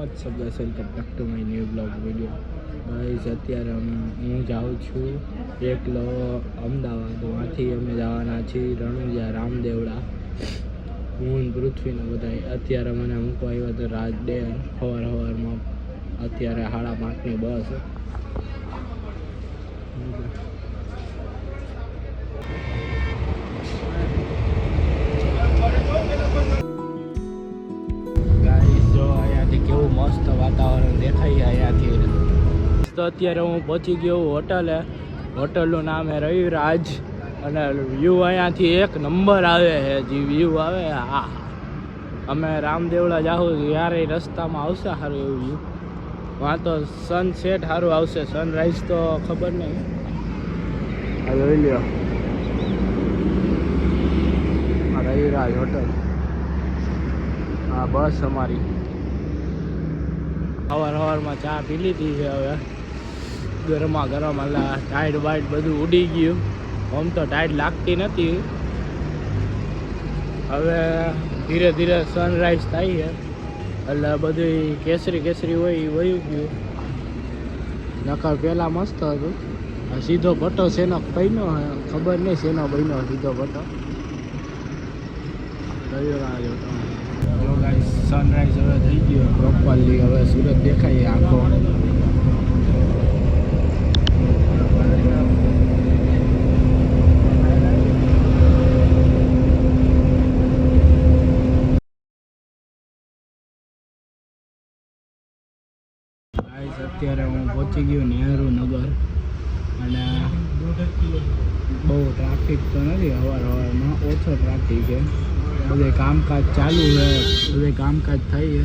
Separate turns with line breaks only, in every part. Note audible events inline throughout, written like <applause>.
What's guys welcome back to my new blog video guys અત્યારે અમે, હું જાઉં છું એકલો અમદાવાદ. ત્યાંથી અમે જવાના છીએ રણુજા રામદેવડા. હું પૃથ્વીને બધા અત્યારે મને મૂકવા આવ્યો હતો રાત ડે સવાર સવારમાં અત્યારે સાડા પાંચની બસ. ગાઈસ કેવું મસ્ત વાતાવરણ દેખાય અહીંયાથી. તો અત્યારે હું પહોંચી ગયો હોટલે. હોટલનું નામ છે રવિરાજ. અને વ્યૂ અહીંયાથી એક નંબર આવે છે. જે વ્યૂ આવે, હા. અમે રામદેવડા જાઉં યારે રસ્તામાં આવશે સારું એવું વ્યૂ વાં તો સનસેટ સારું આવશે. સનરાઈઝ તો ખબર નહીં. જોઈ લ્યો. રવિરાજ હોટલ. હા બસ અમારી. સવાર સવારમાં ચા પી લીધી છે હવે. ગરમા ગરમ એટલે ટાઈડ બાઈડ બધું ઉડી ગયું. આમ તો ટાઈડ લાગતી નથી. હવે ધીરે ધીરે સનરાઈઝ થાય છે. એટલે બધું કેસરી કેસરી હોય એ વયું ગયું. નકર પહેલાં મસ્ત હતું. સીધો પટ્ટો શેનો બન્યો ખબર નહીં શેનો બન્યો સીધો પટ્ટો રવિરાજ હતો સનરાઈઝ હવે થઈ ગયો. પ્રોપરલી હવે સુરત દેખાય આખો. અત્યારે હું પહોંચી ગયો નહેરુ નગર. અને બહુ ટ્રાફિક તો નથી અવાર અવારમાં ઓછો ટ્રાફિક છે. બધે કામકાજ ચાલુ છે બધે કામકાજ થઈ છે.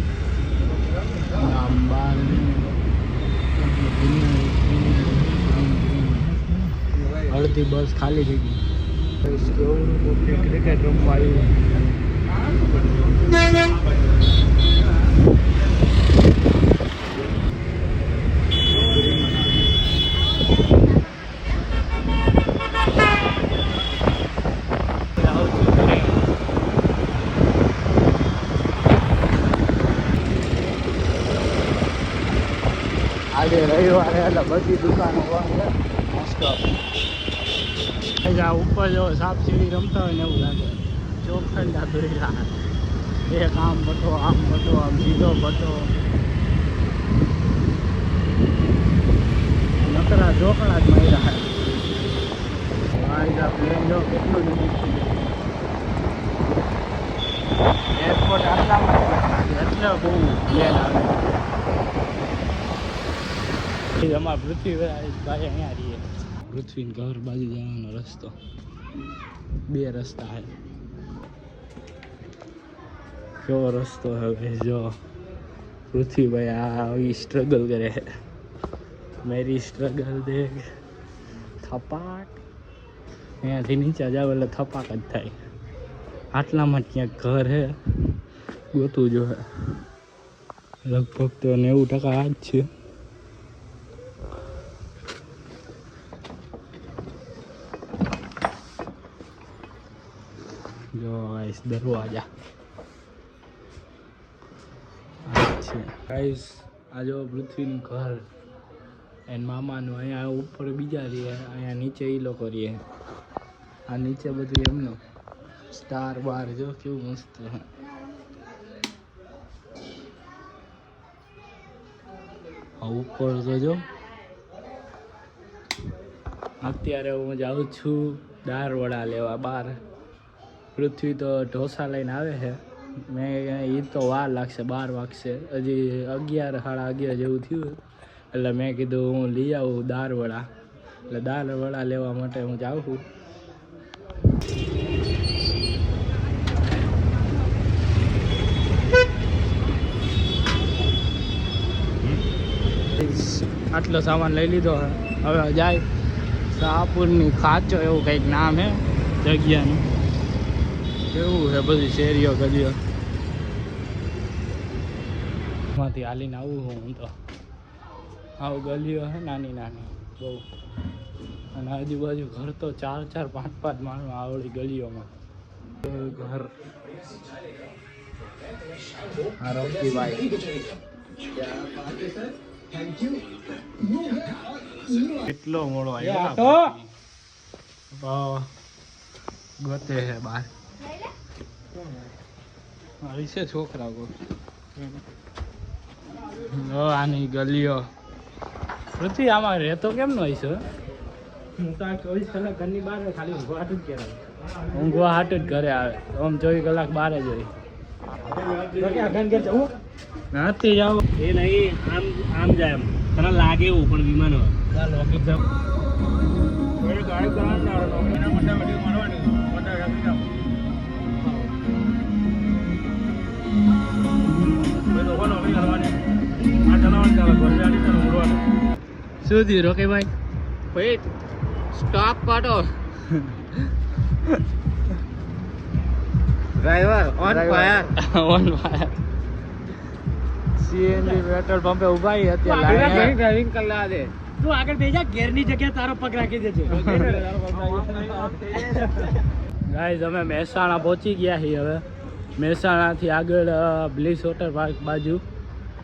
આમ બહાર અડધી બસ ખાલી થઈ ગઈ. ક્રિકેટ રમવા આવ્યું. આજે રવિવારે એટલે બધી દુકાનો બંધ છે. મસ્ત ઉપર જો સાપ સીડી રમતા હોય ને એવું લાગે. ચોખંડા દોરેલા એક આમ બટો આમ બટો આમ બીજો બટો નકરા ચોકડા જ માર્યા છે. પ્લેન જો કેટલું એરપોર્ટ આટલા એટલે બહુ પ્લેન આવે. પૃથ્વીભાઈ ભાઈ અહીંયા રહીએ. ઘર બાજુ જવાનો રસ્તો. બે રસ્તા છે. કેવો રસ્તો હવે, જો. પૃથ્વીભાઈ આવી સ્ટ્રગલ કરે મેરી સ્ટ્રગલ દેખ. થપાટ. અહીંયાથી નીચે જાવ એટલે થપાક જ થાય. આટલામાં ક્યાંક ઘર હે ગોતું જો લગભગ તો નેવું ટકા આ જ છે જો ગાઈસ દરવાજા ગાઈસ આ જો પૃથ્વીનું ઘર એન મામાનું અહીંયા ઉપર બીજા રહે અહીંયા નીચે એ લોકો રહે આ નીચે બધું એમનું સ્ટાર બાર જો કેવું મસ્ત ઉપર તો જો અત્યારે હું જાઉં છું દારવડા લેવા બહાર પૃથ્વી તો ઢોસા લઈને આવે છે. મેં એ તો વાર લાગશે, બાર વાગશે. હજી અગિયાર, સાડા અગિયાર જેવું થયું એટલે મેં કીધું હું લઈ આવું દાળવડા એટલે દાળવડા લેવા માટે હું જાઉં છું. આટલો સામાન લઈ લીધો હવે જાય. શાહપુરની ખાચો એવું કંઈક નામ હે જગ્યાનું. કેવું છે બધી શેરીઓ ગલીઓ? માંથી હાલીને આવું હું તો. આવું ગલીઓ છે નાની નાની બહુ. અને આજુબાજુ ઘર તો ચાર ચાર પાંચ પાંચ માણસ આવડી ગલીઓમાં. ઘર. કેટલો મોડો આવ્યો ગતે છે બાર. આવી છે છોકરા કો આની ગલીઓ. પૃથ્વી આમાં રહેતો કેમ નો હશે હું તો આ ચોવીસ કલાક ઘરની બહાર ખાલી ઊંઘવા હાટું જ કરે ઊંઘવા હાટું જ ઘરે આવે. આમ ચોવીસ કલાક બહાર જ હોય. નથી જાવ.
એ નહીં આમ આમ જાય એમ. તને લાગે એવું પણ વિમાન હોય.
લોકેટ જાવ. ગાડી કરવાની મોટા વીડિયો મારવાની મોટા શું થયું રોકે ભાઈ? ભાઈ સ્ટોપ કાઢો
driver
on fire on fire CNG petrol પંપે ઊભા હતી અત્યારે લાઈન
ડ્રાઇવિંગ કર દે.
તું આગળ બેજા ઘેરની જગ્યાએ તારો પગ રાખી દેજે. <laughs> ગાઈઝ <laughs> અમે મહેસાણા પહોંચી ગયા છીએ હવે. મહેસાણાથી આગળ બ્લીસ વોટર પાર્ક બાજુ.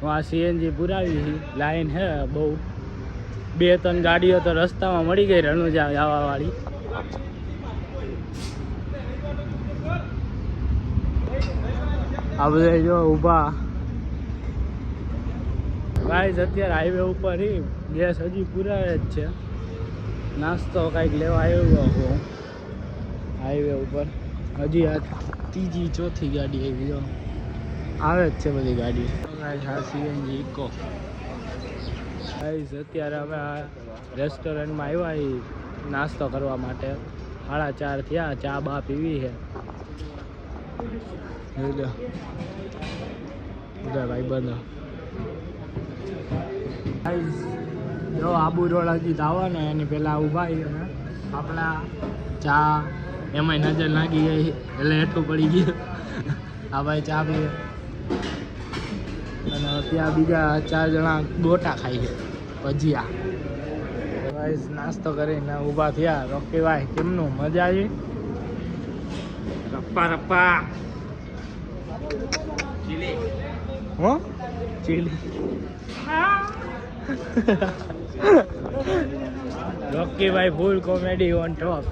આ સીએનજી પુરાવી છે. લાઈન હે બહુ. બે ત્રણ ગાડીઓ તો રસ્તામાં મળી ગઈ રણુજા જવા વાળી આ બધા જો ઊભા. ગાઈઝ અત્યારે હાઈવે ઉપર ગેસ હજી પુરાવે જ છે. નાસ્તો કાંઈક લેવા આવ્યો હું. હાઈવે ઉપર. હજી આ ત્રીજી ચોથી ગાડી આવી જો. આવે જ છે બધી ગાડી. સીએનજી ઇકો ગાઈઝ, અત્યારે અમે આ રેસ્ટોરન્ટમાં આવ્યા એ નાસ્તો કરવા માટે. સાડા ચાર થયા, ચા બા પીવી છે. બધા ભાઈ બંધ જો આબુ રોડ હજી આવવાનો એની પહેલાં ઊભા અને આપણા ચા એમાંય નજર લાગી ગઈ, એટલે એટલું પડી ગયું. આ ભાઈ ચા પીએ અને ત્યાં બીજા ચાર જણા ગોટા ખાઈ છે. ભજીયા. ભાઈ નાસ્તો કરીને ઊભા થયા. રોકી ભાઈ કેમનું? મજા આવી? રપ્પા રપ્પા. હો? ચીલી. <laughs> રોકી ભાઈ ફૂલ કોમેડી ઓન ટોપ.